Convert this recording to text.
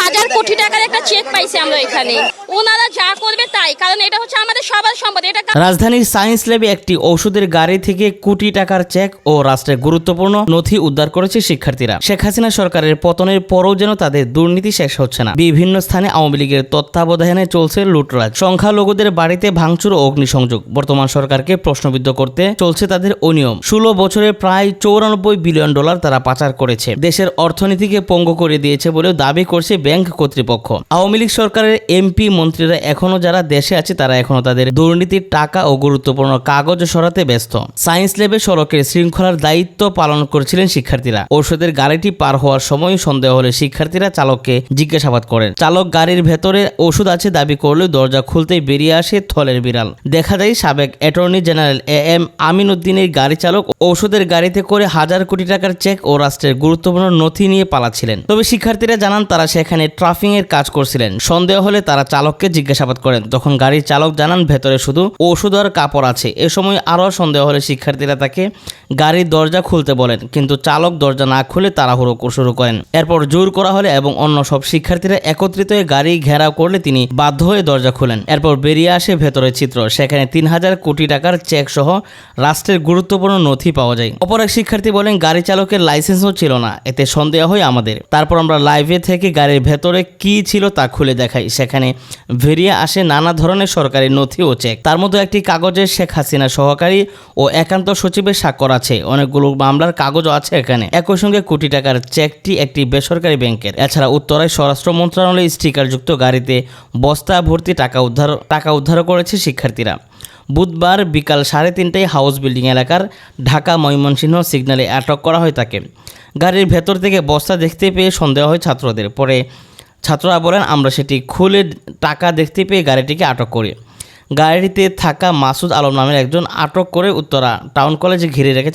হাজার কোটি টাকার একটা চেক পাইছি আমরা এখানে। ওনারা যা করবে তাই, কারণ এটা হচ্ছে আমাদের সবার সম্পদ, এটা রাজধানীর সায়েন্স ল্যাবে একটি ওষুধের গাড়ি থেকে কোটি টাকার চেক ও রাষ্ট্রের গুরুত্বপূর্ণ নথি উদ্ধার করেছে শিক্ষার্থীরা। শেখ হাসিনা সরকারের পতনের পরও যেন তাদের দুর্নীতি শেষ হচ্ছে না। বিভিন্ন স্থানে আওয়ামী লীগের তত্ত্বাবধানে চলছে লুটরাজ। সংখ্যালঘুদের বাড়িতে ভাঙচুর ও অগ্নিসংযোগ। বর্তমান সরকারকে প্রশ্নবিদ্ধ করতে চলছে তাদের অনিয়ম। ষোলো বছরে প্রায় চৌরানব্বই বিলিয়ন ডলার তারা পাচার করেছে। দেশের অর্থনীতিকে পঙ্গু করে দিয়েছে বলেও দাবি করছে ব্যাংক কর্তৃপক্ষ। আওয়ামী লীগ সরকারের এমপি মন্ত্রীরা এখনও যারা দেশে আছে তারা এখনও তাদের দুর্নীতির টাকা ও গুরুত্বপূর্ণ কাগজ সরাতে ব্যস্ত। সায়েন্স ল্যাবে সড়কের শৃঙ্খলার দায়িত্ব পালন করছিলেন শিক্ষার্থীরা। ঔষধের গাড়িটি পার হওয়ার সময় সন্দেহ হলে শিক্ষার্থীরা চালককে জিজ্ঞাসাবাদ করেন। চালক গাড়ির ভেতরে ওষুধ আছে দাবি করলে দরজা খুলতেই বেরিয়ে আসে থলের বিড়াল। দেখা যায় সাবেক attorney general A M Amin উদ্দিনের গাড়ি চালক ঔষধের গাড়িতে করে হাজার কোটি টাকার চেক ও রাষ্ট্রের গুরুত্বপূর্ণ নথি নিয়ে পালাচ্ছিলেন। তবে শিক্ষার্থীরা জানান, তারা সেখানে ট্রাফিং এর কাজ করছিলেন। সন্দেহ হলে তারা চালককে জিজ্ঞাসাবাদ করেন। তখন গাড়ির চালক জানান, ভেতরে শুধু ওষুধ আর কাপড় আছে। এ সময় আরও সন্দেহ হলে শিক্ষার্থীরা তাকে গাড়ির দরজা খুলতে বলেন, কিন্তু চালক দরজা না খুলে তাড়াহুড়ো শুরু করেন। এরপর জোর করা হলে এবং অন্য সব শিক্ষার্থীরা একত্রিত হয়ে গাড়ি ঘেরাও করলে তিনি বাধ্য হয়ে দরজা খুলেন। এরপর বেরিয়ে আসে ভেতরের চিত্র। সেখানে তিন হাজার কোটি টাকার চেক সহ রাষ্ট্রের গুরুত্বপূর্ণ নথি পাওয়া যায়। অপর এক শিক্ষার্থী বলেন, গাড়ি চালকের লাইসেন্সও ছিল না। এতে সন্দেহ হয় আমাদের। তারপর আমরা লাইভে থেকে গাড়ির ভেতরে কি ছিল তা খুলে দেখাই। সেখানে বেরিয়ে আসে নানা ধরনের সরকারি নথি ও চেক। তার মধ্যে একটি কাগজে শেখ হাসিনা সহকারী ও একান্ত সচিবের স্বাক্ষর আছে। অনেকগুলো মামলার কাগজও আছে এখানে। একই সঙ্গে কোটি টাকার চেকটি একটি বেসরকারি ব্যাংকের। এছাড়া উত্তরায় স্বরাষ্ট্র মন্ত্রণালয়ে স্টিকারযুক্ত গাড়িতে বস্তা ভর্তি টাকা উদ্ধার টাকা উদ্ধার করেছে শিক্ষার্থীরা। বুধবার বিকাল সাড়ে তিনটায় হাউস বিল্ডিং এলাকার ঢাকা ময়মনসিংহ সিগন্যালে আটক করা হয় তাকে। গাড়ির ভেতর থেকে বস্তা দেখতে পেয়ে সন্দেহ হয় ছাত্রদের। পরে ছাত্ররা বলেন, আমরা সেটি খুলে টাকা দেখতে পেয়ে গাড়িটিকে আটক করি। গাড়িতে থাকা মাসুদ আলম নামের একজন আটক করে উত্তরা টাউন কলেজে ঘিরে রেখেছে